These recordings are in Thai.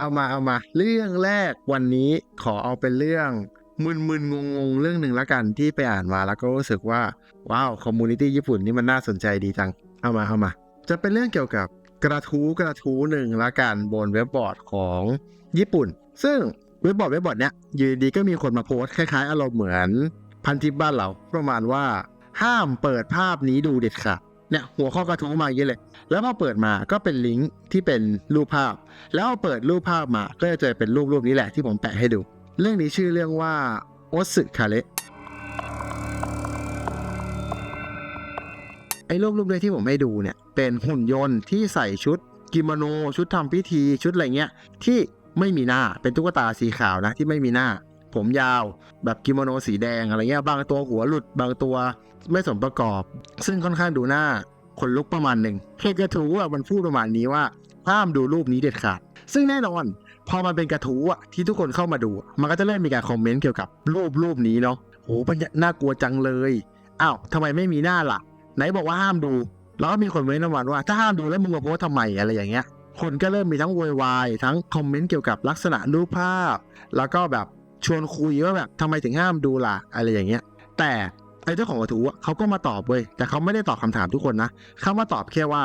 เอามาเอามา เรื่องแรกวันนี้ขอเอาเป็นเรื่องมึนมึนงงงๆ เรื่องหนึ่งละกันที่ไปอ่านมาแล้วก็รู้สึกว่า ว้าวคอมมูนิตี้ญี่ปุ่นนี่มันน่าสนใจดีจัง เอามาเอามา จะเป็นเรื่องเกี่ยวกับกระทู้กระทู้หนึ่งละกันบนเว็บบอร์ดของญี่ปุ่น ซึ่งเว็บบอร์ดเว็บบอร์ดเนี้ยอยู่ดีๆก็มีคนมาโพสต์คล้ายๆอารมณ์เหมือนพันทิปบ้านเราประมาณว่าห้ามเปิดภาพนี้ดูเด็ดขาดเนี่ยหัวข้อกระทู้มาอย่างนี้เลย แล้วพอเปิดมาก็เป็นลิงก์ที่เป็นรูปภาพ แล้วพอเปิดรูปภาพมาก็จะเจอเป็นรูปรูปนี้แหละที่ผมแปะให้ดู เรื่องนี้ชื่อเรื่องว่าโอสึคาเระไอ้รูปรูปเลยที่ผมให้ดูเนี่ยเป็นหุ่นยนต์ที่ใส่ชุดกิโมโนชุดทำพิธีชุดอะไรเงี้ยที่ไม่มีหน้าเป็นตุ๊กตาสีขาวนะที่ไม่มีหน้า ผมยาวแบบกิโมโนสีแดงอะไรเงี้ยบางตัวหัวหลุดบางตัวไม่สมประกอบ ซึ่งค่อนข้างดูหน้า ขนลุกประมาณหนึ่งเคกระทู้อะมันพูดประมาณนี้ว่าห้ามดูรูปนี้เด็ดขาด ซึ่งแน่นอน พอมันเป็นกระทู้อะที่ทุกคนเข้ามาดู มันก็จะเริ่มมีการคอมเมนต์เกี่ยวกับรูปรูปนี้เนาะโหมันน่ากลัวจังเลยอ้าวทำไมไม่มีหน้าล่ะ ไหนบอกว่าห้ามดู แล้วก็มีคนเม้นต์ประมาณว่า ถ้าห้ามดูแล้วมึงมาโพสทำไมอะไรอย่างเงี้ย คนก็เริ่มมีทั้งโวยวายทั้งคอมเมนต์เกี่ยวกับลักษณะรูปภาพ แล้วก็แบบชวนคุยว่าแบบทำไมถึงห้ามดูล่ะอะไรอย่างเงี้ย แต่ ไอ้เจ้าของกระทู้เขาก็มาตอบเว้ยแต่เขาไม่ได้ตอบคำถามทุกคนนะเขามาตอบแค่ว่า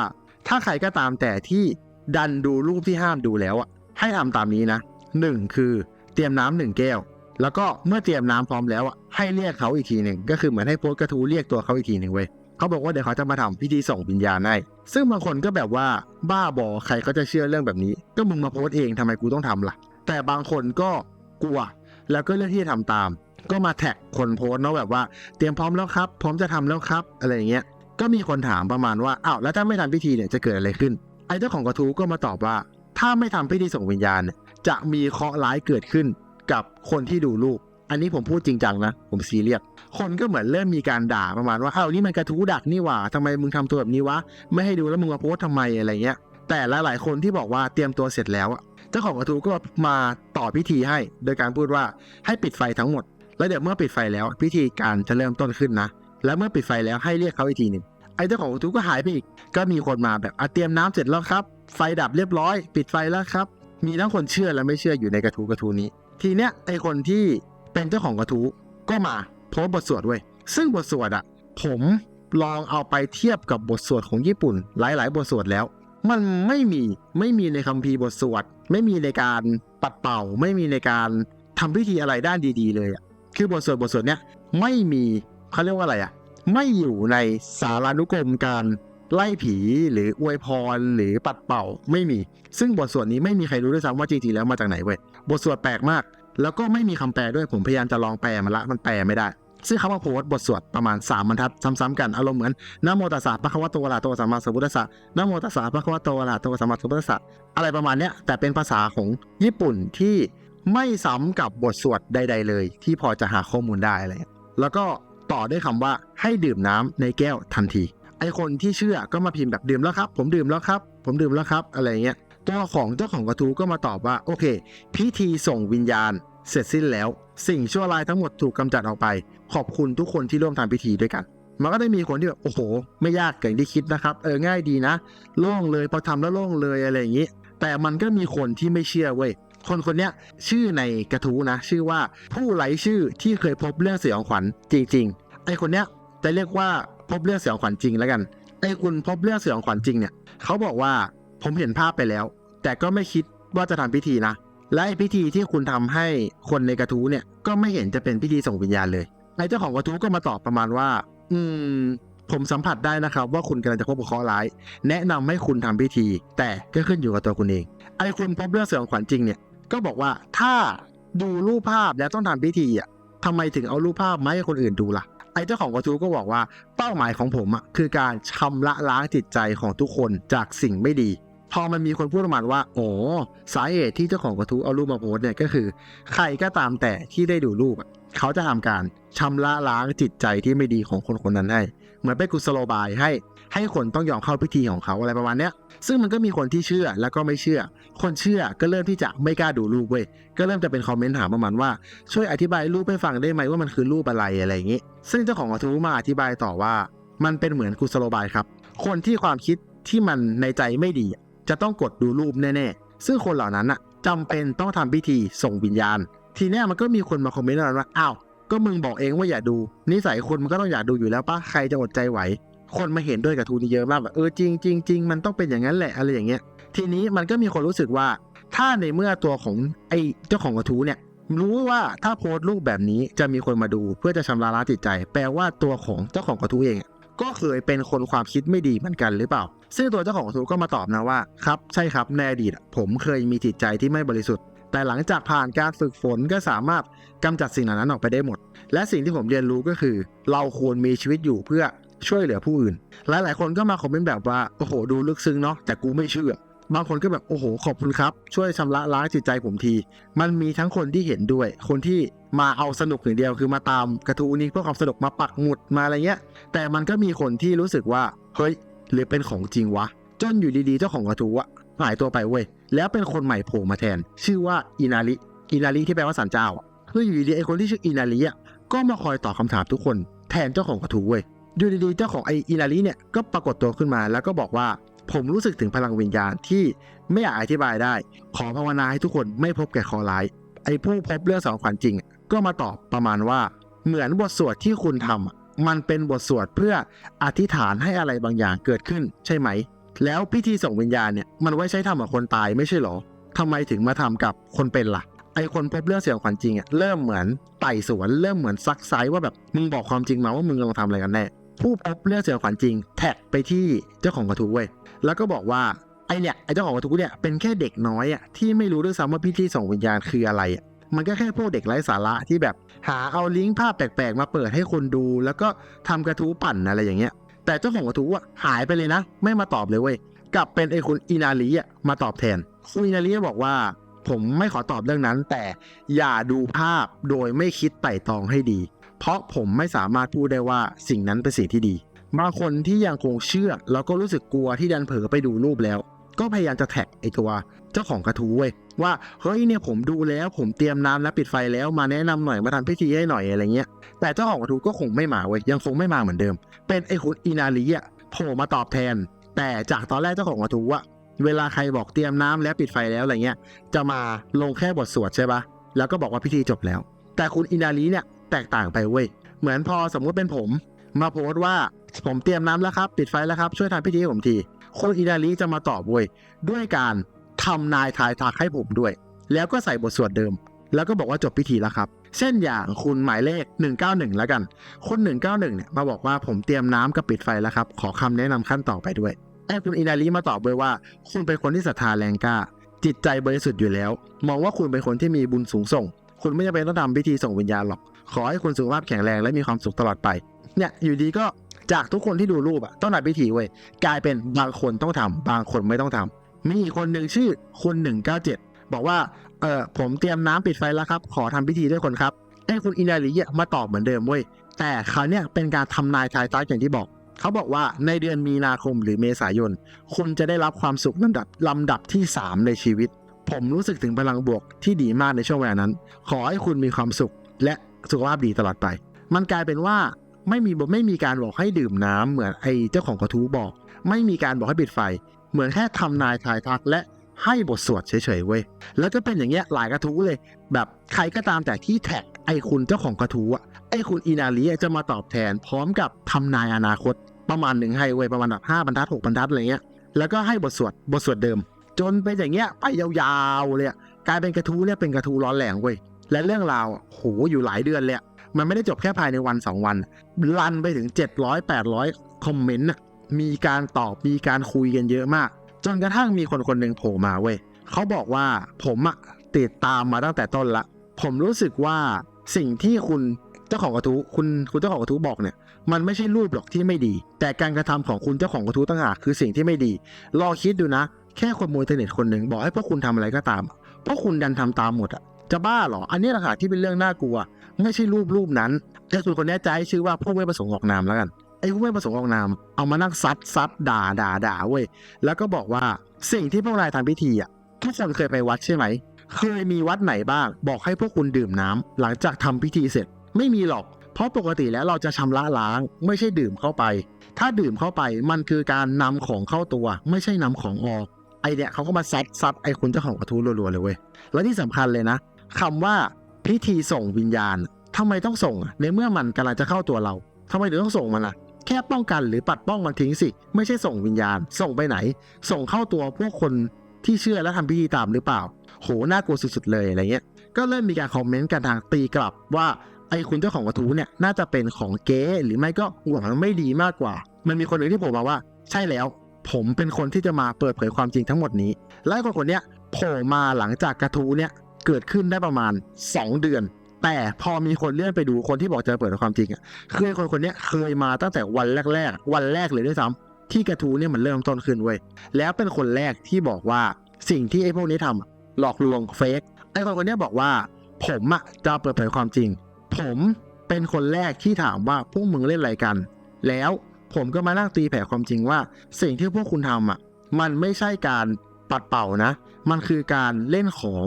ถ้าใครก็ตามแต่ที่ดันดูรูปที่ห้ามดูแล้วอะให้ทำตามนี้นะหนึ่งคือเตรียมน้ำหนึ่งแก้ว แล้วก็เมื่อเตรียมน้ำพร้อมแล้วอะให้เรียกเขาอีกทีหนึ่งก็คือเหมือนให้โพสต์กระทู้เรียกตัวเขาอีกทีหนึ่งเว้ยเขาบอกว่าเดี๋ยวเขาจะมาทำพิธีส่งวิญญาณให้ซึ่งบางคนก็แบบว่าบ้าบอใครเขาจะเชื่อเรื่องแบบนี้ ก็มึงมาโพสต์เองทำไมกูต้องทำล่ะ แต่บางคนก็กลัว แล้วก็เลือกที่จะทำตาม ก็มาแท็กคนโพสต์เนาะแบบว่าเตรียมพร้อมแล้วครับ พร้อมจะทำแล้วครับ อะไรอย่างเงี้ยก็มีคนถามประมาณว่าอ้าวแล้วถ้าไม่ทำพิธีเนี่ยจะเกิดอะไรขึ้น ไอ้เจ้าของกระทู้ก็มาตอบว่า ถ้าไม่ทำพิธีส่งวิญญาณเนี่ยจะมีเคราะห์ร้ายเกิดขึ้นกับคนที่ดูรูป อันนี้ผมพูดจริงจังนะ ผมซีเรียสคนก็เหมือนเริ่มมีการด่าประมาณว่าอ้าวนี่มันกระทู้ดักนี่หว่าทำไมมึงทำตัวแบบนี้วะไม่ให้ดูแล้วมึงมาโพสทำไมอะไรเงี้ย แต่หลายๆคนที่บอกว่าเตรียมตัวเสร็จแล้วอะเจ้าของกระทู้ก็มาต่อพิธีให้ โดยการพูดว่าให้ปิดไฟทั้งหมด แล้วเดี๋ยวเมื่อปิดไฟแล้วพิธีการจะเริ่มต้นขึ้นนะ แล้วเมื่อปิดไฟแล้วให้เรียกเขาอีกทีหนึ่งไอ้เจ้าของกระทู้ก็หายไปอีก ก็มีคนมาแบบอะเตรียมน้ำเสร็จแล้วครับ ไฟดับเรียบร้อย ปิดไฟแล้วครับ มีทั้งคนเชื่อและไม่เชื่ออยู่ในกระทู้กระทู้นี้ ทีเนี้ยไอ้คนที่เป็นเจ้าของกระทู้ก็มาโพสต์บทสวดเว้ยซึ่งบทสวดอะผมลองเอาไปเทียบกับบทสวดของญี่ปุ่น หลาย ๆ บทสวดแล้ว มันไม่มีไม่มีในคัมภีร์บทสวด ไม่มีในการปัดเป่า ไม่มีในการทำพิธีอะไรด้านดี ๆ เลยอะ คือบทสวดบทสวดเนี้ยไม่มีเขาเรียกว่าอะไรอะ ไม่อยู่ในสารานุกรมการไล่ผีหรืออวยพรหรือปัดเป่าไม่มี ซึ่งบทสวดนี้ไม่มีใครรู้ด้วยซ้ำว่าจริงๆแล้วมาจากไหนเว้ยบทสวดแปลกมาก แล้วก็ไม่มีคำแปลด้วยผมพยายามจะลองแปลมาละมันแปลไม่ได้ ซึ่งเขามาโพสต์บทสวดประมาณ 3บรรทัดซ้ำๆกันอารมณ์เหมือนนโมตัสสะปะคะวะโตอะระโตสัมมาสัมพุทธัสสะนโมตัสสะปะคะวะโตอะระหะโตสัมมาสัมพุทธัสสะอะไรประมาณเนี้ยแต่เป็นภาษาของญี่ปุ่นที่ ไม่ซ้ำกับบทสวดใด ๆ เลย ที่พอจะหาข้อมูลได้อะไรเงี้ยแล้วก็ต่อด้วยคำว่าให้ดื่มน้ำในแก้วทันที ไอคนที่เชื่อก็มาพิมพ์แบบดื่มแล้วครับ ผมดื่มแล้วครับ ผมดื่มแล้วครับ อะไรเงี้ยตัวของเจ้าของกระทู้ก็มาตอบว่าโอเค พิธีส่งวิญญาณ เสร็จสิ้นแล้ว สิ่งชั่วร้ายทั้งหมดถูกกำจัดออกไป ขอบคุณทุกคนที่ร่วมทำพิธีด้วยกันมันก็ได้มีคนที่แบบโอ้โห ไม่ยากอย่งที่คิดนะครับเออง่ายดีนะโล่งเลยพอทำแล้วโล่งเลยอะไรอย่างนี้ แต่มันก็มีคนที่ไม่เชื่อเว้ย คนคนนี้ชื่อในกระทู้นะ ชื่อว่าผู้ไร้ชื่อที่เคยพบเรื่องสยองขวัญจริงๆไอคนเนี้ยจะเรียกว่าพบเรื่องสยองขวัญจริงแล้วกันไอคุณพบเรื่องสยองขวัญจริงเนี่ยเขาบอกว่าผมเห็นภาพไปแล้ว แต่ก็ไม่คิดว่าจะทำพิธีนะ และไอพิธีที่คุณทำให้คนในกระทู้เนี่ยก็ไม่เห็นจะเป็นพิธีส่งวิญญาณเลยไอ้เจ้าของกระทู้ก็มาตอบประมาณว่า อืมผมสัมผัสได้นะครับว่าคุณกำลังจะพบกับเคราะห์ร้าย แนะนำให้คุณทำพิธี แต่ก็ขึ้นอยู่กับตัวคุณเอง ไอ้คุณพบเรื่องเสืองขวัญจริงเนี่ย ก็บอกว่าถ้าดูรูปภาพแล้วต้องทำพิธีอะทำไมถึงเอารูปภาพมาให้คนอื่นดูล่ะ ไอ้เจ้าของกระทู้ก็บอกว่าเป้าหมายของผมอะคือการชำระล้างจิตใจของทุกคนจากสิ่งไม่ดี พอมันมีคนพูดประมาณว่าโอ้สาเหตุที่เจ้าของกระทู้เอารูปมาโพสเนี่ยก็คือ ใครก็ตามแต่ที่ได้ดูรูปเขาจะทำการชำระล้างจิตใจที่ไม่ดีของคนคนนั้นให้ เหมือนเป็นกุศโลบายให้ ให้คนต้องยอมเข้าพิธีของเขาอะไรประมาณเนี้ยซึ่งมันก็มีคนที่เชื่อแล้วก็ไม่เชื่อ คนเชื่อก็เริ่มที่จะไม่กล้าดูรูปเว้ยก็เริ่มจะเป็นคอมเมนต์ถามประมาณว่าช่วยอธิบายรูปให้ฟังได้ไหมว่ามันคือรูปอะไรอะไรอย่างนี้ ซึ่งเจ้าของกระทู้มาอธิบายต่อว่า มันเป็นเหมือนกุศโลบายครับ คนที่ความคิดที่มันในใจไม่ดี จะต้องกดดูรูปแน่ๆซึ่งคนเหล่านั้นอะจำเป็นต้องทำพิธีส่งวิญญาณ ทีเนี้ยมันก็มีคนมาคอมเมนต์ว่าอ้าวก็มึงบอกเองว่าอย่าดูนิสัยคนมันก็ต้องอยากดูอยู่แล้วปะใครจะอดใจไหว คนมาเห็นด้วยกับทูนี่เยอะมากแบบเออจริงจริงจริงมันต้องเป็นอย่างนั้นแหละอะไรอย่างเงี้ย ทีนี้มันก็มีคนรู้สึกว่า ถ้าในเมื่อตัวของไอ้เจ้าของกระทู้เนี่ย รู้ว่าถ้าโพสต์รูปแบบนี้จะมีคนมาดูเพื่อจะชำระล้างจิตใจ แปลว่าตัวของเจ้าของกระทู้เอง ก็เคยเป็นคนความคิดไม่ดีเหมือนกันหรือเปล่า ซึ่งตัวเจ้าของกระทู้ก็มาตอบนะว่าครับใช่ครับในอดีตผมเคยมีจิตใจที่ไม่บริสุทธิ์แต่หลังจากผ่านการฝึกฝนก็สามารถกำจัดสิ่งเหล่านั้นออกไปได้หมด และสิ่งที่ผมเรียนรู้ก็คือ เราควรมีชีวิตอยู่เพื่อ ช่วยเหลือผู้อื่น หลายๆ คนก็มาคอมเมนต์แบบว่าโอ้โหดูลึกซึ้งเนาะแต่กูไม่เชื่อบางคนก็แบบโอ้โหขอบคุณครับ ช่วยชำระล้างจิตใจผมที มันมีทั้งคนที่เห็นด้วย คนที่มาเอาสนุกอย่างเดียวคือมาตามกระทู้นี้เพื่อความสนุกมาปักหมุดมาอะไรเงี้ย แต่มันก็มีคนที่รู้สึกว่าเฮ้ยหรือเป็นของจริงวะ จนอยู่ดีๆเจ้าของกระทู้อะหายตัวไปเว้ยแล้วเป็นคนใหม่โผล่มาแทน ชื่อว่าอินาริอินาริที่แปลว่าสันเจ้าอะคืออยู่ดีๆไอคนที่ชื่ออินาริอะก็มาคอยตอบคำถามทุกคน แทนเจ้าของกระทู้เว้ย อยู่ดีๆเจ้าของไออินาริเนี่ยก็ปรากฏตัวขึ้นมา แล้วก็บอกว่าผมรู้สึกถึงพลังวิญญาณที่ไม่อยากอธิบายได้ ขอภาวนาให้ทุกคนไม่พบแก่คอร้าย ไอผู้พบเรื่องสองขวัญจริง ก็มาตอบประมาณว่า เหมือนบทสวดที่คุณทำอะมันเป็นบทสวดเพื่ออธิษฐานให้อะไรบางอย่างเกิดขึ้นใช่ไหม แล้วพิธีส่งวิญญาณเนี่ยมันไว้ใช้ทำกับคนตายไม่ใช่หรอทำไมถึงมาทำกับคนเป็นล่ะ ไอคนพบเรื่องเสียงขวัญจริงอะเริ่มเหมือนไต่สวนเริ่มเหมือนซักไซว่าแบบมึงบอกความจริงมาว่ามึงกำลังทำอะไรกันแน่ ผู้พบเรื่องเสียงขวัญจริง แท็กไปที่เจ้าของกระทู้เว้ยแล้วก็บอกว่าไอเนี่ยไอเจ้าของกระทู้เนี่ยเป็นแค่เด็กน้อยอะที่ไม่รู้ด้วยซ้ำว่าพิธีส่งวิญญาณคืออะไรอะมันก็แค่พวกเด็กไร้สาระที่แบบ หาเอาลิงก์ภาพแปลกๆ มาเปิดให้คนดู แล้วก็ทำกระทู้ปั่นอะไรอย่างเงี้ย แต่เจ้าของกระทู้อะหายไปเลยนะ ไม่มาตอบเลยเว้ยกลับเป็นไอคุณอินาลีอะมาตอบแทนคุณอินาลีบอกว่า ผมไม่ขอตอบเรื่องนั้น แต่อย่าดูภาพโดยไม่คิดไต่ตองให้ดี เพราะผมไม่สามารถพูดได้ว่าสิ่งนั้นเป็นสิ่งที่ดี บางคนที่ยังคงเชื่อ แล้วก็รู้สึกกลัวที่ดันเผลอไปดูรูปแล้ว ก็พยายามจะแท็กไอตัว เจ้าของกระทู้เว้ยว่าเฮ้ยเนี่ยผมดูแล้วผมเตรียมน้ำและปิดไฟแล้วมาแนะนำหน่อยมาทำพิธีให้หน่อยอะไรเงี้ย แต่เจ้าของกระทู้ก็คงไม่มาเว้ยยังคงไม่มาเหมือนเดิม เป็นไอคุณอินาลีอะโผล่มาตอบแทน แต่จากตอนแรกเจ้าของกระทู้อะเวลาใครบอกเตรียมน้ำและปิดไฟแล้วอะไรเงี้ย จะมาลงแค่บทสวดใช่ปะแล้วก็บอกว่าพิธีจบแล้ว แต่คุณอินาลีเนี่ย แตกต่างไปเว้ย เหมือนพอสมมุติเป็นผม มาโพสต์ว่าผมเตรียมน้ำแล้วครับ ปิดไฟแล้วครับ ช่วยทำพิธีให้ผมทีคุณอินาลีจะมาตอบเว้ยด้วยการทำนายทายทักให้ผมด้วย แล้วก็ใส่บทสวดเดิม แล้วก็บอกว่าจบพิธีแล้วครับ เช่นอย่างคุณหมายเลข 191 แล้วกันคุณ191 เนี่ยมาบอกว่าผมเตรียมน้ำกับปิดไฟแล้วครับ ขอคำแนะนำขั้นต่อไปด้วยแอบคุณอินาลีมาตอบเลยว่า คุณเป็นคนที่ศรัทธาแรงกล้า จิตใจบริสุทธิ์อยู่แล้ว มองว่าคุณเป็นคนที่มีบุญสูงส่ง คุณไม่จำเป็นต้องทำพิธีส่งวิญญาณหรอก ขอให้คุณสุขภาพแข็งแรงและมีความสุขตลอดไป เนี่ยอยู่ดีก็จากทุกคนที่ดูรูปอะต้องทำพิธีเว้ยกลายเป็นบางคนต้องทำบางคนไม่ต้องทำมีอีกคนหนึ่งชื่อคุณ197บอกว่าเออผมเตรียมน้ำปิดไฟแล้วครับ ขอทำพิธีด้วยคนครับไอ้คุณอินาลีอมาตอบเหมือนเดิมเว้ยแต่คราวเนี้ยเป็นการทำนายทายทักอย่างที่บอก เขาบอกว่าในเดือนมีนาคมหรือเมษายน คุณจะได้รับความสุขลำดับลำดับที่ 3 ในชีวิต ผมรู้สึกถึงพลังบวกที่ดีมากในช่วงเวลานั้น ขอให้คุณมีความสุขและ สุขภาพดีตลอดไป มันกลายเป็นว่าไม่มีไม่มีการบอกให้ดื่มน้ำเหมือนไอ้เจ้าของกระทู้บอก ไม่มีการบอกให้ปิดไฟ เหมือนแค่ทำนายทายทักและให้บทสวดเฉยๆเว้ย แล้วก็เป็นอย่างเงี้ยหลายกระทู้เลย แบบใครก็ตามแต่ที่แท็กไอ้คุณเจ้าของกระทู้อะไอ้คุณอินาลีจะมาตอบแทน พร้อมกับทำนายอนาคต ประมาณหนึ่งให้เว้ยประมาณแบบห้าบรรทัดหกบรรทัดอะไรเงี้ย แล้วก็ให้บทสวดบทสวดเดิม จนเป็นอย่างเงี้ยไปยาวๆเลยกลายเป็นกระทู้เนี่ยเป็นกระทู้ร้อนแรงเว้ย และเรื่องราวโหอยู่หลายเดือนเลยมันไม่ได้จบแค่ภายในวันสองวันรันไปถึง 700 800 คอมเมนต์มีการตอบมีการคุยกันเยอะมาก จนกระทั่งมีคนคนหนึ่งโผล่มาเว้ยเขาบอกว่าผมอะติดตามมาตั้งแต่ต้นละ ผมรู้สึกว่าสิ่งที่คุณเจ้าของกระทู้คุณคุณเจ้าของกระทู้บอกเนี่ย มันไม่ใช่รูปหรอกที่ไม่ดี แต่การกระทำของคุณเจ้าของกระทู้ต่างหากคือสิ่งที่ไม่ดี ลองคิดดูนะ แค่คนมูอินเทอร์เน็ตคนหนึ่งบอกให้พวกคุณทำอะไรก็ตามพวกคุณดันทำตามหมดอะ จะบ้าเหรอ อันนี้แหละค่ะที่เป็นเรื่องน่ากลัว ไม่ใช่รูปรูปนั้นแต่คุณคนนี้จะให้ชื่อว่าผู้ไม่ประสงค์ออกนามแล้วกัน ไอ้ผู้ไม่ประสงค์ออกนาม เอามานั่งซัดซัดด่าด่าด่าเว้ย แล้วก็บอกว่าสิ่งที่พวกนายทำพิธีอะทุกคนเคยไปวัดใช่ไหม เคยมีวัดไหนบ้าง บอกให้พวกคุณดื่มน้ำหลังจากทำพิธีเสร็จ ไม่มีหรอก เพราะปกติแล้วเราจะชำระล้าง ไม่ใช่ดื่มเข้าไป ถ้าดื่มเข้าไปมันคือการนำของเข้าตัว ไม่ใช่นำของออก ไอเนี่ยเขาก็มาซัดซัดไอคุณเจ้าของกระทู้รัวๆเลยเว้ย แล้วที่สำคัญเลยนะ คำว่าพิธีส่งวิญญาณทำไมต้องส่งในเมื่อมันกำลังจะเข้าตัวเราทำไมถึงต้องส่งมันล่ะ แค่ป้องกันหรือปัดป้องมันทิ้งสิ ไม่ใช่ส่งวิญญาณ ส่งไปไหน ส่งเข้าตัวพวกคนที่เชื่อและทำพิธีตามหรือเปล่า โหน่ากลัวสุดๆเลยอะไรเงี้ย ก็เริ่มมีการคอมเมนต์กันทางตีกลับว่าไอ้คุณเจ้าของกระทู้เนี่ยน่าจะเป็นของเก๊หรือไม่ก็หวังไม่ดีมากกว่า มันมีคนหนึ่งที่ผมมาว่า ใช่แล้ว ผมเป็นคนที่จะมาเปิดเผยความจริงทั้งหมดนี้ และคนคนนี้โผล่มาหลังจากกระทู้เนี่ย เกิดขึ้นได้ประมาณ 2 เดือน แต่พอมีคนเลื่อนไปดูคนที่บอกจะเปิดความจริงอะคือคนคนนี้เคยมาตั้งแต่วันแรก ๆ วันแรกเลยด้วยซ้ำที่กระทู้เนี่ยมันเริ่มต้นขึ้นเว้ยแล้วเป็นคนแรกที่บอกว่าสิ่งที่ไอ้พวกนี้ทำอะหลอกลวงเฟกไอ้คนคนนี้บอกว่า ผมอะจะเปิดเผยความจริง ผมเป็นคนแรกที่ถามว่าพวกมึงเล่นอะไรกัน แล้วผมก็มานั่งตีแผ่ความจริงว่า สิ่งที่พวกคุณทำอะ มันไม่ใช่การปัดเป่านะ มันคือการเล่นของ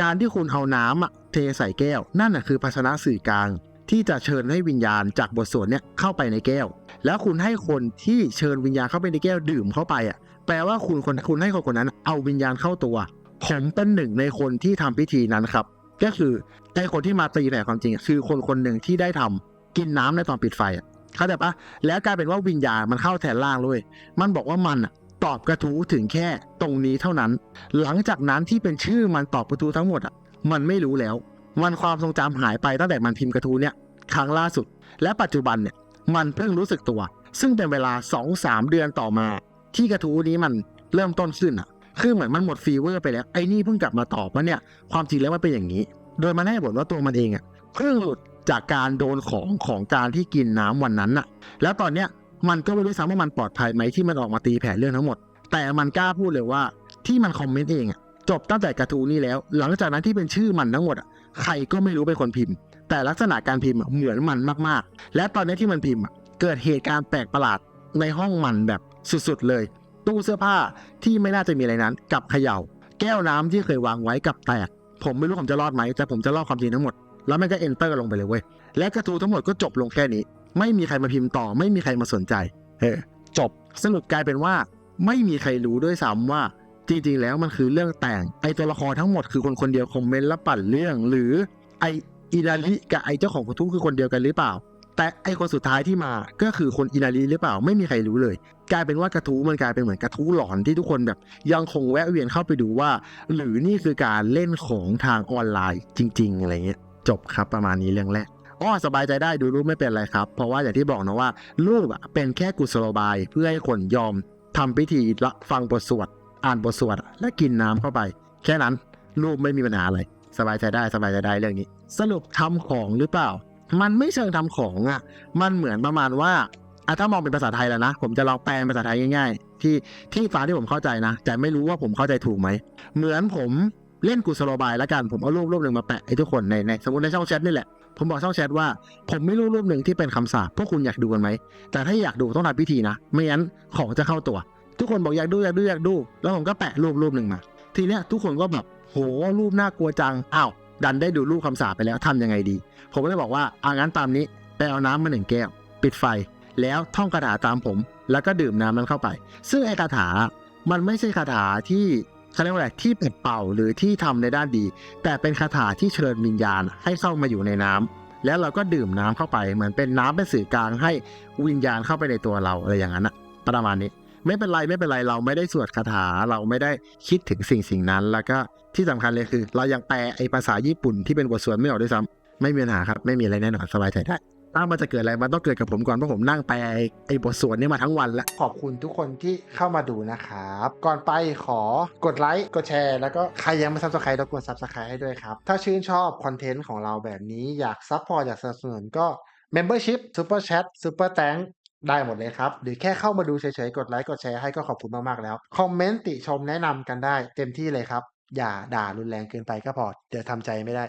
การที่คุณเอาน้ำอะเทใส่แก้ว นั่นอะคือภาชนะสื่อกลาง ที่จะเชิญให้วิญญาณจากบทสวดเนี่ยเข้าไปในแก้ว แล้วคุณให้คนที่เชิญวิญญาณเข้าไปในแก้วดื่มเข้าไปอะแปลว่าคุณคนคุณให้คนคนนั้น เอาวิญญาณเข้าตัวผมเป็นหนึ่งในคนที่ทำพิธีนั้นครับ ก็คือไอ้คนที่มาตีแผ่ความจริง คือคนคนหนึ่งที่ได้ทำกินน้ำในตอนปิดไฟอะเข้าใจปะแล้วกลายเป็นว่าวิญญาณมันเข้าแทนร่างเลย มันบอกว่ามันอะ ตอบกระทู้ถึงแค่ตรงนี้เท่านั้น หลังจากนั้นที่เป็นชื่อมันตอบกระทู้ทั้งหมดอะ มันไม่รู้แล้ว มันความทรงจำหายไปตั้งแต่มันพิมพ์กระทู้เนี่ยครั้งล่าสุด และปัจจุบันเนี่ยมันเพิ่งรู้สึกตัว ซึ่งเป็นเวลา 2-3 เดือนต่อมา ที่กระทู้นี้มันเริ่มต้นขึ้นอะ คือเหมือนมันหมดฟีเวอร์ไปแล้ว ไอ้นี่เพิ่งกลับมาตอบว่าเนี่ย ความจริงแล้วมันเป็นอย่างนี้ โดยมันให้ผลว่าตัวมันเองอะเพิ่งหลุดจากการโดนของของการที่กินน้ำวันนั้นน่ะ แล้วตอนเนี้ย มันก็ไม่รู้ซ้ำว่ามันปลอดภัยไหมที่มันออกมาตีแผ่เรื่องทั้งหมด แต่มันกล้าพูดเลยว่าที่มันคอมเมนต์เองอะจบตั้งแต่กระทู้นี้แล้ว หลังจากนั้นที่เป็นชื่อมันทั้งหมดอะใครก็ไม่รู้เป็นคนพิมพ์ แต่ลักษณะการพิมพ์เหมือนมันมากๆ และตอนนี้ที่มันพิมพ์เกิดเหตุการณ์แปลกประหลาดในห้องมันแบบสุดๆเลย ตู้เสื้อผ้าที่ไม่น่าจะมีอะไรนั้นกลับเขย่า แก้วน้ำที่เคยวางไว้กลับแตก ผมไม่รู้ผมจะรอดไหมแต่ผมจะรอดความจริงทั้งหมด แล้วมันก็เอนเตอร์ลงไปเลยเว้ยและกระทู้ทั้งหมดก็จบลงแค่นี้ ไม่มีใครมาพิมพ์ต่อ ไม่มีใครมาสนใจเออจบสรุปกลายเป็นว่า ไม่มีใครรู้ด้วยซ้ำว่าจริงๆแล้วมันคือเรื่องแต่งไอตัวละครทั้งหมดคือคนคนเดียวคอมเมนต์แล้วปั่นเรื่อง หรือไออินาริกับไอเจ้าของกระทู้คือคนเดียวกันหรือเปล่า แต่ไอคนสุดท้ายที่มาก็คือคนอินาริหรือเปล่าไม่มีใครรู้เลย กลายเป็นว่ากระทู้มันกลายเป็นเหมือนกระทู้หลอนที่ทุกคนแบบ ยังคงแวะเวียนเข้าไปดูว่า หรือนี่คือการเล่นของทางออนไลน์จริง ๆอะไรเงี้ยจบครับประมาณนี้เรื่องแรก อ๋อสบายใจได้ดูรูปไม่เป็นไรครับ เพราะว่าอย่างที่บอกนะว่ารูปอะเป็นแค่กุศโลบายเพื่อให้คนยอมทำพิธีละฟังบทสวด อ่านบทสวด และกินน้ำเข้าไป แค่นั้นรูปไม่มีปัญหาอะไร สบายใจได้สบายใจได้เรื่องนี้ สรุปทำของหรือเปล่า มันไม่เชิงทำของอะ มันเหมือนประมาณว่าอะถ้ามองเป็นภาษาไทยแล้วนะ ผมจะลองแปลเป็นภาษาไทยง่ายๆ ที่ที่ฟ้าที่ผมเข้าใจนะ แต่ไม่รู้ว่าผมเข้าใจถูกไหม เหมือนผมเล่นกุศโลบายแล้วกัน ผมเอารูปรูปหนึ่งมาแปะให้ทุกคนในในสมมติในช่องแชทนี่แหละ ผมบอกช่องแชทว่า ผมไม่รู้รูปหนึ่งที่เป็นคำสาปพวกคุณอยากดูกันไหม แต่ถ้าอยากดูต้องทำพิธีนะ ไม่งั้นของจะเข้าตัว ทุกคนบอกอยากดูอยากดูอยากดู แล้วผมก็แปะรูปรูปหนึ่งมา ทีเนี้ยทุกคนก็แบบโหรูปน่ากลัวจัง อ้าว ดันได้ดูรูปคำสาปไปแล้วทำยังไงดี ผมก็เลยบอกว่าอางั้นตามนี้ไปเอาน้ำมาหนึ่งแก้ว ปิดไฟ แล้วท่องคาถาตามผม แล้วก็ดื่มน้ำนั้นเข้าไป ซึ่งไอ้คาถา มันไม่ใช่คาถาที่ เขาเรียกว่าอะไรที่เปิดเป่าหรือที่ทำในด้านดี แต่เป็นคาถาที่เชิญวิญญาณให้เข้ามาอยู่ในน้ำแล้วเราก็ดื่มน้ำเข้าไป เหมือนเป็นน้ำเป็นสื่อกลางให้วิญญาณเข้าไปในตัวเราอะไรอย่างนั้นอะประมาณนี้ ไม่เป็นไรไม่เป็นไรเราไม่ได้สวดคาถาเราไม่ได้คิดถึงสิ่งสิ่งนั้น แล้วก็ที่สำคัญเลยคือ เรายังแปลไอ้ภาษาญี่ปุ่นที่เป็นบทสวดไม่ออกด้วยซ้ำไม่มีปัญหาครับ ไม่มีอะไรแน่นอนสบายใจได้ ถ้ามันจะเกิดอะไรมันต้องเกิดกับผมก่อนเพราะผมนั่งแปไอ้บทสวดนี้มาทั้งวันแล้วขอบคุณทุกคนที่เข้ามาดูนะครับ ก่อนไปขอกดไลค์กดแชร์แล้วก็ใครยังไม่ซับสไครต์รบกวนซับสไครต์ให้ด้วยครับ ถ้าชื่นชอบคอนเทนต์ของเราแบบนี้อยากซัพพอร์ตอยากสนับสนุนก็ Membership Super Chat Super Thank ได้หมดเลยครับ หรือแค่เข้ามาดูเฉยๆ กดไลค์กดแชร์ให้ก็ขอบคุณมากๆแล้ว คอมเมนต์ติชมแนะนำกันได้ เต็มที่เลยครับ อย่าด่ารุนแรงเกินไปก็พอ เดี๋ยวทำใจไม่ได้